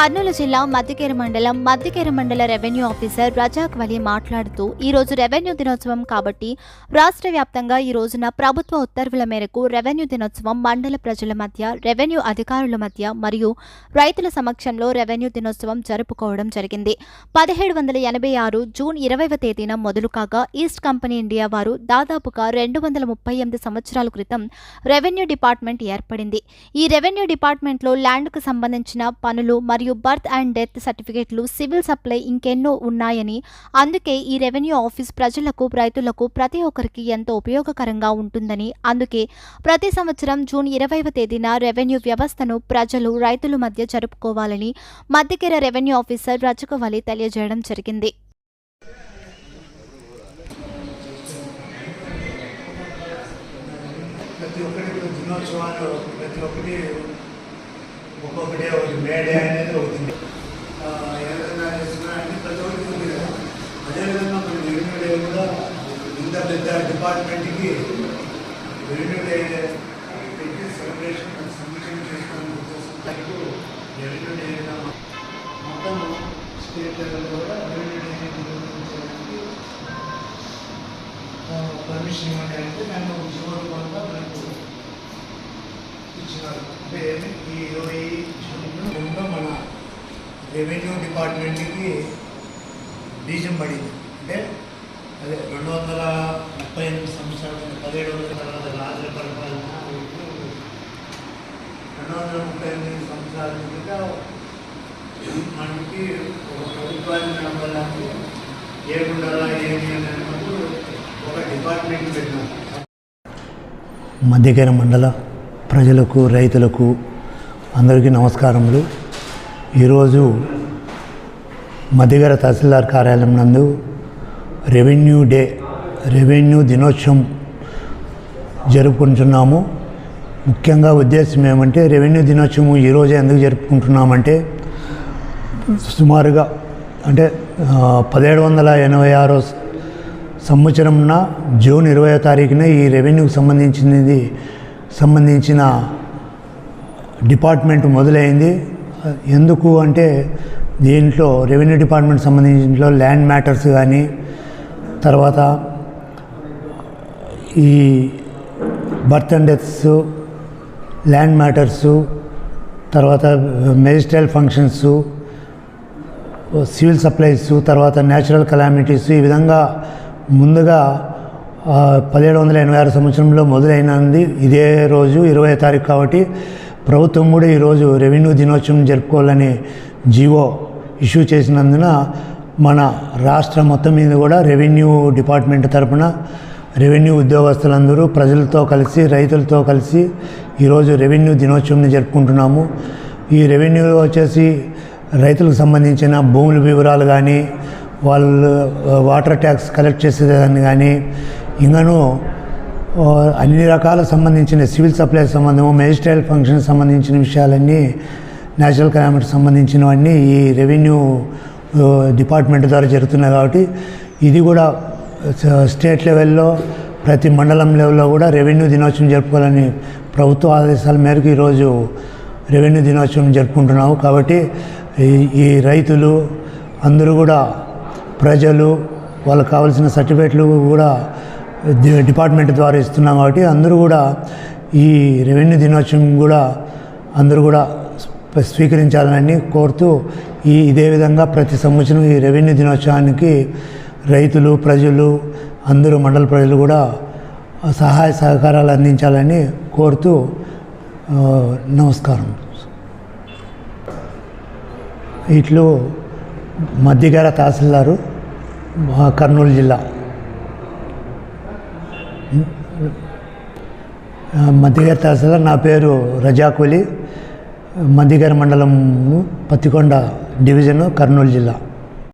కర్నూలు జిల్లా మద్దికేర మండలం మద్దికేర మండల రెవెన్యూ ఆఫీసర్ రజాక్ వలి మాట్లాడుతూ ఈ రోజు రెవెన్యూ దినోత్సవం కాబట్టి రాష్ట్ర వ్యాప్తంగా ఈ రోజున ప్రభుత్వ ఉత్తర్వుల మేరకు రెవెన్యూ దినోత్సవం మండల ప్రజల మధ్య రెవెన్యూ అధికారుల మధ్య మరియు రైతుల సమక్షంలో రెవెన్యూ దినోత్సవం జరుపుకోవడం జరిగింది. పదిహేడు వందల ఎనభై ఆరు జూన్ ఇరవైవ తేదీన మొదలు కాగా ఈస్ట్ కంపెనీ ఇండియా వారు దాదాపుగా రెండు వందల ముప్పై ఎనిమిది సంవత్సరాల క్రితం రెవెన్యూ డిపార్ట్మెంట్ ఏర్పడింది. ఈ రెవెన్యూ డిపార్ట్మెంట్లో ల్యాండ్కు సంబంధించిన పనులు మరియు బర్త్ అండ్ డెత్ సర్టిఫికేట్లు సివిల్ సప్లై ఇంకెన్నో ఉన్నాయని అందుకే ఈ రెవెన్యూ ఆఫీస్ ప్రజలకు రైతులకు ప్రతి ఒక్కరికి ఎంతో ఉపయోగకరంగా ఉంటుందని అందుకే ప్రతి సంవత్సరం జూన్ ఇరవైవ తేదీన రెవెన్యూ వ్యవస్థను ప్రజలు రైతుల మధ్య జరుపుకోవాలని మధ్యకెర రెవెన్యూ ఆఫీసర్ రజకవలి తెలియజేయడం జరిగింది. ప్రతి ఒక్కటి దినోత్సవాలు ప్రతి ఒక్కటి ఒక్కొక్కటి ఒకటి మేడే అనేది అవుతుంది ఆ, ఏ విధంగా చేస్తున్నా అంటే ప్రతి ఒక్కటి ఉంది కదా. అదేవిధంగా మన రెవెన్యూ డే కూడా ఇంత పెద్ద డిపార్ట్మెంట్కి రెవెన్యూ డే పెట్టి సెలబ్రేషన్ సంబంధించి చేసుకోవడానికి ఉద్దేశంతో రెవెన్యూ డే మొత్తం స్టేట్ లెవెల్లో కూడా రెవెన్యూ డే నిర్వహించడానికి పర్మిషన్ ఇవ్వండి అంటే దాన్ని ఒక జీవో రూపంగా మనకు ఇచ్చినారు. అంటే ఈ ఇరవై జూన్లో మన రెవెన్యూ డిపార్ట్మెంట్కి బీజం పడింది. అంటే అదే రెండు వందల ముప్పై ఎనిమిది సంవత్సరాల పదిహేడు వందల తర్వాత రాజుల పరిపాలన రెండు వందల ముప్పై ఎనిమిది సంవత్సరాల కింద మనకి ఒక ప్రభుత్వాన్ని నడపాలంటే ఉండాలా ఏమి అని అన్నప్పుడు ఒక డిపార్ట్మెంట్ పెట్టినాం మధ్యకర మండల ప్రజలకు రైతులకు అందరికీ నమస్కారములు. ఈరోజు మధ్యగర తహసీల్దార్ కార్యాలయం నందు రెవెన్యూ డే రెవెన్యూ దినోత్సవం జరుపుకుంటున్నాము. ముఖ్యంగా ఉద్దేశం ఏమంటే రెవెన్యూ దినోత్సవం ఈరోజే ఎందుకు జరుపుకుంటున్నామంటే సుమారుగా అంటే పదిహేడు వందల ఎనభై ఆరో సంవత్సరంన జూన్ ఇరవై తారీఖున ఈ రెవెన్యూకి సంబంధించినది సంబంధించిన డిపార్ట్మెంట్ మొదలైంది. ఎందుకు అంటే దీంట్లో రెవెన్యూ డిపార్ట్మెంట్ సంబంధించిన ల్యాండ్ మ్యాటర్స్ కానీ తర్వాత ఈ birth and deaths land matters తర్వాత మెజిస్ట్రల్ ఫంక్షన్స్ సివిల్ సప్లైస్ తర్వాత న్యాచురల్ కలామిటీస్ ఈ విధంగా ముందుగా పదిహేడు వందల ఎనభై ఆరు సంవత్సరంలో మొదలైనది. ఇదే రోజు ఇరవై తారీఖు కాబట్టి ప్రభుత్వం కూడా ఈరోజు రెవెన్యూ దినోత్సవం జరుపుకోవాలని జీవో ఇష్యూ చేసినందున మన రాష్ట్రం మొత్తం మీద కూడా రెవెన్యూ డిపార్ట్మెంట్ తరపున రెవెన్యూ ఉద్యోగస్తులందరూ ప్రజలతో కలిసి రైతులతో కలిసి ఈరోజు రెవెన్యూ దినోత్సవం జరుపుకుంటున్నాము. ఈ రెవెన్యూ వచ్చేసి రైతులకు సంబంధించిన భూముల వివరాలు కానీ వాళ్ళు వాటర్ ట్యాక్స్ కలెక్ట్ చేసేదాన్ని కానీ ఇంకను అన్ని రకాల సంబంధించిన సివిల్ సప్లై సంబంధము మెజిస్ట్రేట్ ఫంక్షన్ సంబంధించిన విషయాలన్నీ నేషనల్ క్లైమేట్ సంబంధించినవన్నీ ఈ రెవెన్యూ డిపార్ట్మెంట్ ద్వారా జరుగుతున్నాయి కాబట్టి ఇది కూడా స్టేట్ లెవెల్లో ప్రతి మండలం లెవెల్లో కూడా రెవెన్యూ దినోత్సవం జరుపుకోవాలని ప్రభుత్వ ఆదేశాల మేరకు ఈరోజు రెవెన్యూ దినోత్సవం జరుపుకుంటున్నాము. కాబట్టి ఈ- ఈ రైతులు అందరూ కూడా ప్రజలు వాళ్ళకి కావాల్సిన సర్టిఫికేట్లు కూడా డిపార్ట్మెంట్ ద్వారా ఇస్తున్నాం కాబట్టి అందరూ కూడా ఈ రెవెన్యూ దినోత్సవం కూడా అందరూ కూడా స్వీకరించాలని కోరుతూ ఈ ఇదే విధంగా ప్రతి సంవత్సరం ఈ రెవెన్యూ దినోత్సవానికి రైతులు ప్రజలు అందరూ మండల ప్రజలు కూడా సహాయ సహకారాలు అందించాలని కోరుతూ నమస్కారం. ఇట్లు మధ్యగార తహసీల్దారు కర్నూలు జిల్లా. ఆ, తహసీల్దార్ నా పేరు రజాకులి మందిగారి మండలం పత్తికొండ డివిజను కర్నూలు జిల్లా.